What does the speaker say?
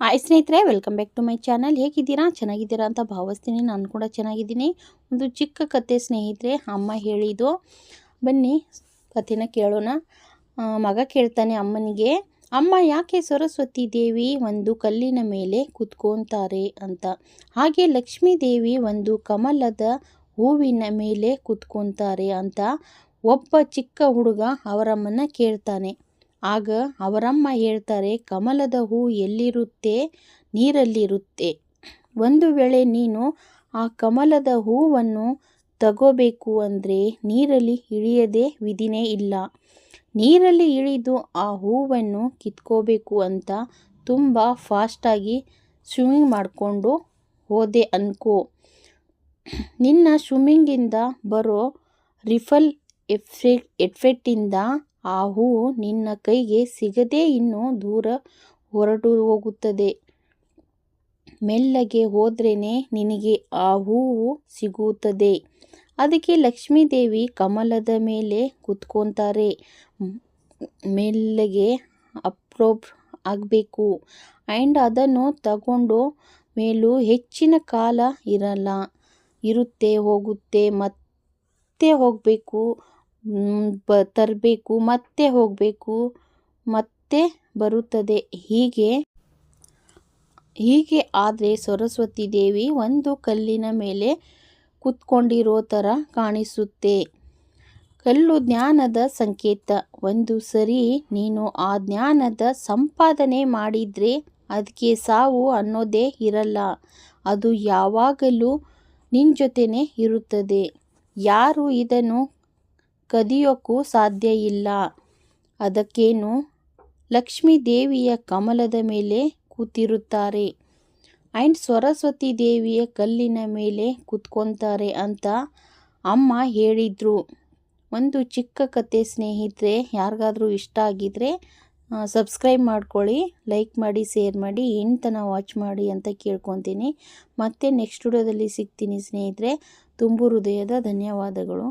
Hi ಸ್ನೇಹಿತರೆ welcome back to my channel ಹೇಗಿದ್ದೀರಾ? ಚೆನ್ನಾಗಿದ್ದೀರಾ ಅಂತ ಭಾವಿಸ್ತೀನಿ. ನಾನು ಕೂಡ ಚೆನ್ನಾಗಿದ್ದೀನಿ. ಒಂದು ಚಿಕ್ಕ ಕತೆ ಸ್ನೇಹಿತರೆ, ಅಮ್ಮ ಹೇಳಿದ್ದು. ಬನ್ನಿ, ಕಥೆನ ಕೇಳೋಣ. ಮಗ ಕೇಳ್ತಾನೆ ಅಮ್ಮನಿಗೆ, ಅಮ್ಮ, ಯಾಕೆ ಸರಸ್ವತಿ ದೇವಿ ಒಂದು ಕಲ್ಲಿನ ಮೇಲೆ ಕೂತ್ಕೊತಾರೆ? ಅಂತ. ಹಾಗೆ ಲಕ್ಷ್ಮೀ ದೇವಿ ಒಂದು ಕಮಲದ ಹೂವಿನ ಮೇಲೆ ಕೂತ್ಕೊತಾರೆ ಅಂತ ಒಬ್ಬ ಚಿಕ್ಕ ಹುಡುಗ ಅವರಮ್ಮನ ಕೇಳ್ತಾನೆ. ಆಗ ಅವರಮ್ಮ ಹೇಳ್ತಾರೆ, ಕಮಲದ ಹೂ ಎಲ್ಲಿರುತ್ತೆ? ನೀರಲ್ಲಿರುತ್ತೆ. ಒಂದು ವೇಳೆ ನೀನು ಆ ಕಮಲದ ಹೂವನ್ನು ತಗೋಬೇಕು ಅಂದರೆ ನೀರಲ್ಲಿ ಇಳಿಯದೆ ವಿಧಿನೇ ಇಲ್ಲ. ನೀರಲ್ಲಿ ಇಳಿದು ಆ ಹೂವನ್ನು ಕಿತ್ಕೋಬೇಕು ಅಂತ ತುಂಬ ಫಾಸ್ಟಾಗಿ ಸ್ವಿಮ್ಮಿಂಗ್ ಮಾಡಿಕೊಂಡು ಹೋದೆ ಅನ್ಕೋ. ನಿನ್ನ ಸ್ವಿಮ್ಮಿಂಗಿಂದ ಬರೋ ರಿಫಲ್ ಎಫೆಕ್ಟ್ ಎಫೆಕ್ಟಿಂದ ಆ ಹೂವು ನಿನ್ನ ಕೈಗೆ ಸಿಗದೇ ಇನ್ನೂ ದೂರ ಹೊರಟು ಹೋಗುತ್ತದೆ. ಮೆಲ್ಲಗೆ ಹೋದ್ರೇನೆ ನಿನಗೆ ಆ ಹೂವು ಸಿಗುತ್ತದೆ. ಅದಕ್ಕೆ ಲಕ್ಷ್ಮೀದೇವಿ ಕಮಲದ ಮೇಲೆ ಕುತ್ಕೊತಾರೆ. ಮೆಲ್ಲಗೆ ಅಪ್ರೋಬ್ ಆಗಬೇಕು. ಆ್ಯಂಡ್ ಅದನ್ನು ತಗೊಂಡು ಮೇಲೂ ಹೆಚ್ಚಿನ ಕಾಲ ಇರಲ್ಲ. ಇರುತ್ತೆ, ಹೋಗುತ್ತೆ, ಮತ್ತೆ ಹೋಗಬೇಕು. ಬ, ತರಬೇಕು, ಮತ್ತೆ ಹೋಗಬೇಕು, ಮತ್ತೆ ಬರುತ್ತದೆ. ಹೀಗೆ ಹೀಗೆ ಆದರೆ ಸರಸ್ವತಿ ದೇವಿ ಒಂದು ಕಲ್ಲಿನ ಮೇಲೆ ಕುತ್ಕೊಂಡಿರೋ ಥರ ಕಾಣಿಸುತ್ತೆ. ಕಲ್ಲು ಜ್ಞಾನದ ಸಂಕೇತ. ಒಂದು ಸರಿ ನೀನು ಆ ಜ್ಞಾನದ ಸಂಪಾದನೆ ಮಾಡಿದರೆ ಅದಕ್ಕೆ ಸಾವು ಅನ್ನೋದೇ ಇರಲ್ಲ. ಅದು ಯಾವಾಗಲೂ ನಿನ್ನ ಜೊತೆನೇ ಇರುತ್ತದೆ. ಯಾರು ಇದನ್ನು ಕದಿಯೋಕ್ಕೂ ಸಾಧ್ಯ ಇಲ್ಲ. ಅದಕ್ಕೇನು? ಲಕ್ಷ್ಮೀ ದೇವಿಯ ಕಮಲದ ಮೇಲೆ ಕೂತಿರುತ್ತಾರೆ. ಆ್ಯಂಡ್ ಸರಸ್ವತಿ ದೇವಿಯ ಕಲ್ಲಿನ ಮೇಲೆ ಕೂತ್ಕೊತಾರೆ ಅಂತ ಅಮ್ಮ ಹೇಳಿದರು. ಒಂದು ಚಿಕ್ಕ ಕತೆ ಸ್ನೇಹಿತರೆ, ಯಾರಿಗಾದರೂ ಇಷ್ಟ ಆಗಿದರೆ ಸಬ್ಸ್ಕ್ರೈಬ್ ಮಾಡ್ಕೊಳ್ಳಿ, ಲೈಕ್ ಮಾಡಿ, ಶೇರ್ ಮಾಡಿ ಎಂತನ ವಾಚ್ ಮಾಡಿ ಅಂತ ಕೇಳ್ಕೊತೀನಿ. ಮತ್ತೆ ನೆಕ್ಸ್ಟ್ ವಿಡಿಯೋದಲ್ಲಿ ಸಿಗ್ತೀನಿ ಸ್ನೇಹಿತರೆ. ತುಂಬು ಹೃದಯದ ಧನ್ಯವಾದಗಳು.